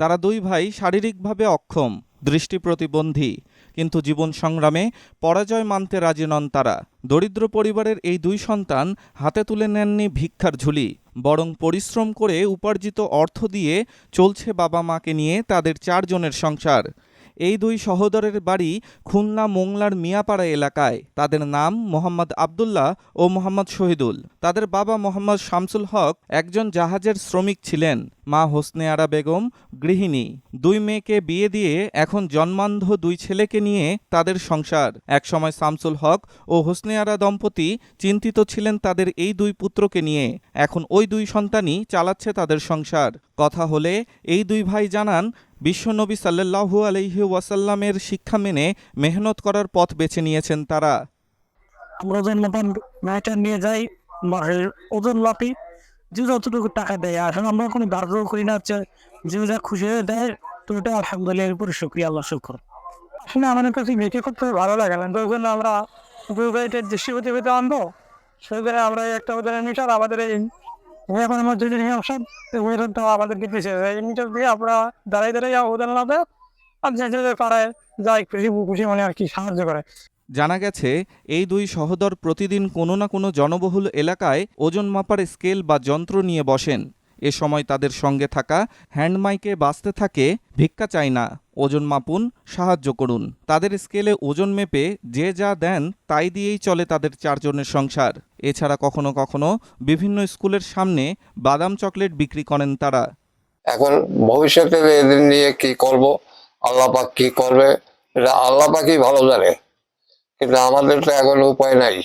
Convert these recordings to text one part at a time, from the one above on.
তারা দুই ভাই শারীরিকভাবে অক্ষম, দৃষ্টি প্রতিবন্ধী, কিন্তু জীবন সংগ্রামে পরাজয় মানতে রাজি নন তারা। দরিদ্র পরিবারের এই দুই সন্তান হাতে তুলে নেননি ভিক্ষার ঝুলি, বরং পরিশ্রম করে উপার্জিত অর্থ দিয়ে চলছে বাবা মাকে নিয়ে তাদের চারজনের সংসার। এই দুই সহোদরের বাড়ি খুলনা মোংলার মিয়াপাড়া এলাকায়। তাদের নাম মোহাম্মদ আবদুল্লাহ ও মোহাম্মদ শহীদুল। তাদের বাবা মোহাম্মদ শামসুল হক একজন জাহাজের শ্রমিক ছিলেন। মা হোসনে আরা বেগম গৃহিণী। দুই মেয়েকে বিয়ে দিয়ে এখন জন্মান্ধ দুই ছেলেকে নিয়ে তাদের সংসার। একসময় শামসুল হক ও হোসনে আরা দম্পতি চিন্তিত ছিলেন তাদের এই দুই পুত্রকে নিয়ে। এখন ওই দুই সন্তানই চালাচ্ছে তাদের সংসার। কথা হলে এই দুই ভাই জানান, বিশ্বনবী সাল্লাল্লাহু আলহি ওয়াসাল্লামের শিক্ষা মেনে মেহনত করার পথ বেছে নিয়েছেন তারা। আমরা মাপান গাড়িটা নিয়ে যাই ওজন মাপি, যে যতটুকু টাকা দেয়, আসলে আমরা কোনো বার্ধক্য করি না হচ্ছে যে যা খুশি হয়ে দেয়, তো ওটা আলহামদুলিল্লাহ উপরে শুক্রিয়া আল্লাহ শুক্র। আসলে আমাদের কাছে বিক্রি করতে ভালো লাগে না, তো আমরা দুই গাড়িটা দৃষ্টিপতি পেতে আনব। সেখানে আমরা একটা ওদের মিটার আমাদের এই এখন আমার যদি নিয়ে আসেন ওইরকম আমাদেরকে পেছে যায় মিটার দিয়ে আমরা দাঁড়াই দাঁড়াই ওদের লাভে আর যে পাড়ায় যাই খুশি খুশি মানে আর কি সাহায্য করে। জানা গেছে, এই দুই সহদর প্রতিদিন কোনো না কোনো জনবহুল এলাকায় ওজন মাপার স্কেল বা যন্ত্র নিয়ে বসেন। এ সময় তাদের সঙ্গে থাকা হ্যান্ডমাইকে বাঁচতে থাকে, ভিক্ষা চাই না, ওজন মাপুন, সাহায্য করুন। তাদের স্কেলে ওজন মেপে যে যা দেন তাই দিয়েই চলে তাদের চারজনের সংসার। এছাড়া কখনো কখনো বিভিন্ন স্কুলের সামনে বাদাম চকলেট বিক্রি করেন তারা। এখন ভবিষ্যতে এদের নিয়ে কি করব? আল্লাহ পাক কি করবে? এটা আল্লাহ পাকই ভালো জানে। কিন্তু আমাদের তো এখন উপায় নাই।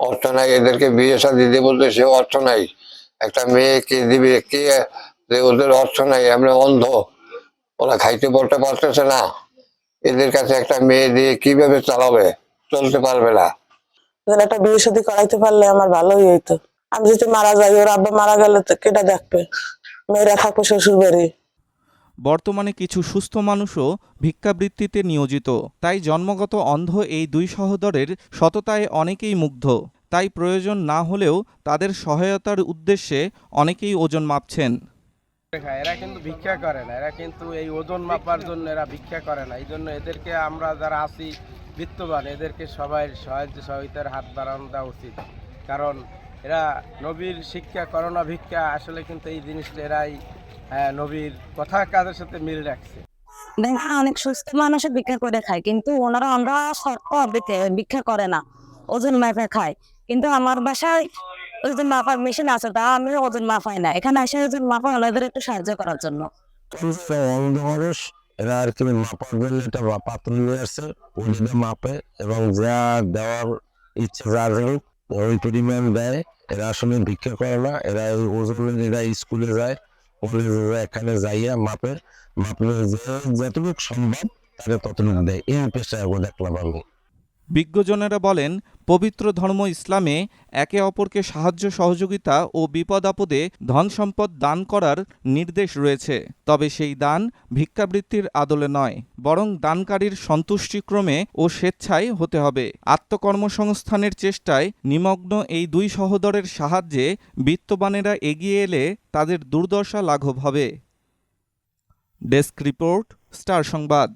অর্থ নাই। এদেরকে বিয়ে শাদি দিয়ে বলতে সে অর্থ নাই। একটা মেয়ে কে দিবে কে যে ওদের অর্থ নাই আমরা অন্ধ। ওরা খাইতে পড়তে পারতেছে না। এদের কাছে একটা মেয়ে দিয়ে কীভাবে চালাবে? চলতে পারবে না। একটা বিয়ে শাদী করাইতে পারলে আমার ভালোই হইতো। আমি যদি মারা যাই ওর আব্বা মারা গেলে তো কেটা দেখবে? মেয়েরা থাকবে শ্বশুর বাড়ি। বর্তমানে কিছু সুস্থ মানুষও ভিক্ষাবৃত্তিতে নিয়োজিত। তাই জন্মগত অন্ধ এই দুই সহোদরের সততায় অনেকেই মুগ্ধ। তাই প্রয়োজন না হলেও তাদের সহায়তার উদ্দেশ্যে অনেকেই ওজন মাপছেন। খায় এরা কিন্তু ভিক্ষা করে না এরা কিন্তু এই ওজন মাপার জন্য এরা ভিক্ষা করে না। এই জন্য এদেরকে আমরা যারা আছি বিত্তবান এদেরকে সবাই সাহায্য সহায়তার হাত বাড়ানো দেওয়া উচিত। কারণ এরা নবীর শিক্ষা করোনা ভিক্ষা আসলে কিন্তু এই জিনিসটা এরাই আহ, নবীর কথা কাজের সাথে মিল রাখছে? দেখা অনেক সুস্থ মানুষের ভিক্ষা করে খায় কিন্তু ওনারা আমরা শর্ত ভিক্ষা করে না ওজন মাপে খায়। কিন্তু আমার বাসায় ওজন মাপার মেশিন আছে, তা আমি ওজন মাপাই না। এখানে আসে ওজন মাপা ওনাদের একটু সাহায্য করার জন্য। যা দেওয়ার পরিমাণ দেয়। এরা আসলে ভিক্ষা করে না, এরা স্কুলে যায় এখানে যাইয়া যতটুকু সম্ভব তাকে ততটুকু দেয়। এই পেশায় দেখলাম আমি। বিজ্ঞজনেরা বলেন, পবিত্র ধর্ম ইসলামে একে অপরকে সাহায্য, সহযোগিতা ও বিপদ আপদে ধন সম্পদ দান করার নির্দেশ রয়েছে। তবে সেই দান ভিক্ষাবৃত্তির আদলে নয়, বরং দানকারীর সন্তুষ্টিক্রমে ও স্বেচ্ছায় হতে হবে। আত্মকর্মসংস্থানের চেষ্টায় নিমগ্ন এই দুই সহোদরের সাহায্যে বিত্তবানেরা এগিয়ে এলে তাদের দুর্দশা লাঘব হবে। ডেস্ক রিপোর্ট, স্টার সংবাদ।